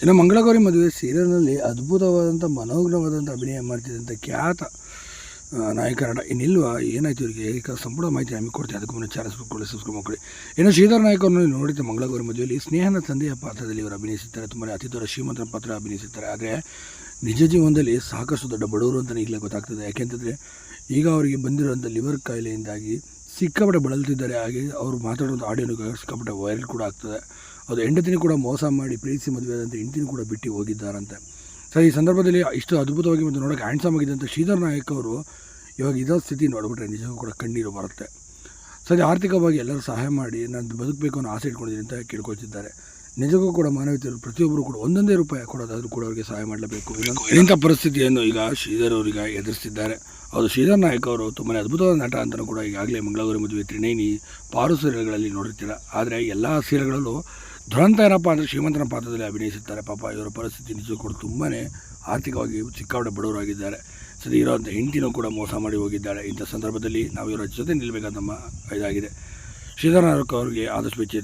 ಇನ್ನು ಮಂಗಳಗೌರಿ ಮದುವೆ ಸೀರಿಯಲ್ನಲ್ಲಿ ಅದ್ಭುತವಾದಂಥ ಮನೋಗ್ರವಾದಂಥ ಅಭಿನಯ ಮಾಡ್ತಿದ್ದಂಥ ಖ್ಯಾತ ಆ, ನಾಯಕ ನಟ ಇನ್ನಿಲ್ವಾ? ಏನಾಯ್ತು ಇವರಿಗೆ? ಈಗ ಸಂಪೂರ್ಣ ಮಾಹಿತಿ ನಮಗೆ ಕೊಡ್ತೀವಿ ಅದಕ್ಕೂ ಮುನ್ನ ಚಾನಲ್ ಸಬ್ಸ್ಕ್ರೈಬ್ ಸಬ್ಸ್ಕ್ರೈಬ್ ಮಾಡ್ಕೊಳ್ಳಿ. ಇನ್ನು ಶ್ರೀಧರ್ ನಾಯಕ್ ಅವರನ್ನು ನೋಡಿದ ಮಂಗಳಗೌರಿ ಮದುವೆಯಲ್ಲಿ ಸ್ನೇಹನ ತಂದೆಯ ಪಾತ್ರದಲ್ಲಿ ಇವರು ಅಭಿನಯಿಸುತ್ತಾರೆ ತುಂಬಾ ಅತಿ ದೊಡ್ಡ ಶ್ರೀಮಂತರ ಪಾತ್ರ ಅಭಿನಯಿಸುತ್ತಾರೆ ಆದರೆ ನಿಜ ಜೀವನದಲ್ಲಿ ಸಾಕಷ್ಟು ದೊಡ್ಡ ಬಡವರು ಅಂತಲೇ ಈಗಲೇ ಗೊತ್ತಾಗ್ತದೆ. ಯಾಕೆಂತಂದರೆ ಈಗ ಅವರಿಗೆ ಬಂದಿರುವಂಥ ಲಿವರ್ ಕಾಯಿಲೆಯಿಂದಾಗಿ ಸಿಕ್ಕಾಪಟ್ಟೆ ಬಳಲ್ತಿದ್ದಾರೆ. ಹಾಗೆ ಅವರು ಮಾತಾಡೋದು ಆಡಿಯೋನು ಸಿಕ್ಕಾಪಟ್ಟೆ ವೈರಲ್ ಕೂಡ ಆಗ್ತದೆ. ಅದು ಹೆಂಡತಿನೂ ಕೂಡ ಮೋಸ ಮಾಡಿ ಪ್ರೀತಿಸಿ ಮದುವೆ ಆದಂಥ ಹೆಂಡತಿನೂ ಕೂಡ ಬಿಟ್ಟು ಹೋಗಿದ್ದಾರಂತೆ. ಸರ್, ಈ ಸಂದರ್ಭದಲ್ಲಿ ಇಷ್ಟು ಅದ್ಭುತವಾಗಿ ಮತ್ತು ನೋಡೋಕೆ ಹ್ಯಾಂಡ್ಸಮ್ ಆಗಿದ್ದಂಥ ಶ್ರೀಧರ್ ನಾಯಕ್ ಅವರು ಇವಾಗ ಇದೋ ಸ್ಥಿತಿ ನೋಡಿಬಿಟ್ರೆ ನಿಜಕ್ಕೂ ಕೂಡ ಕಣ್ಣೀರು ಬರುತ್ತೆ. ಸರಿ, ಆರ್ಥಿಕವಾಗಿ ಎಲ್ಲರೂ ಸಹಾಯ ಮಾಡಿ, ನಾನು ಬದುಕಬೇಕು ಅನ್ನೋ ಆಸೆ ಇಟ್ಕೊಂಡಿದ್ದೀನಿ ಅಂತ ಕೇಳ್ಕೊಳ್ತಿದ್ದಾರೆ. ನಿಜಕ್ಕೂ ಕೂಡ ಮಾನವೀಯತೆಯಲ್ಲಿ ಪ್ರತಿಯೊಬ್ಬರು ಕೂಡ ಒಂದೊಂದೇ ರೂಪಾಯಿ ಕೊಡೋದಾದರೂ ಕೂಡ ಅವರಿಗೆ ಸಹಾಯ ಮಾಡಲೇಬೇಕು. ಇಂಥ ಪರಿಸ್ಥಿತಿಯನ್ನು ಈಗ ಶ್ರೀಧರ್ ಅವರಿಗೆ ಎದುರಿಸ್ತಿದ್ದಾರೆ. ಅದು ಶ್ರೀಧರ್ ನಾಯಕ್ ಅವರು ತುಂಬಾ ಅದ್ಭುತವಾದ ನಟ ಅಂತಲೂ ಕೂಡ ಈಗಾಗಲೇ ಮಂಗಳೂರು ಮದುವೆ ತ್ರಿನೇನಿ ಪಾರು ಸೀರೆಗಳಲ್ಲಿ ನೋಡಿರ್ತೀರ. ಆದರೆ ಎಲ್ಲ ಸೀರಿಯಲ್ಗಳಲ್ಲೂ ದುರಂತ ಏನಪ್ಪ ಅಂದರೆ ಶ್ರೀಮಂತನ ಪಾತ್ರದಲ್ಲಿ ಅಭಿನಯಿಸುತ್ತಾರೆ. ಪಾಪ ಇವರ ಪರಿಸ್ಥಿತಿ ನಿಜಕ್ಕೂ ಕೂಡ ತುಂಬಾ ಆರ್ಥಿಕವಾಗಿ ಸಿಕ್ಕಾಪಟ್ಟೆ ಬಡವರಾಗಿದ್ದಾರೆ ಸರಿ ಇರೋವಂಥ ಹೆಂಡತಿನೂ ಕೂಡ ಮೋಸ ಮಾಡಿ ಹೋಗಿದ್ದಾಳೆ. ಇಂಥ ಸಂದರ್ಭದಲ್ಲಿ ನಾವು ಇವರ ಜೊತೆ ನಿಲ್ಲಬೇಕಾದ ನಮ್ಮ ಇದಾಗಿದೆ. ಶ್ರೀಧರ್ ನಾಯಕ್ ಅವರಿಗೆ ಆದಷ್ಟು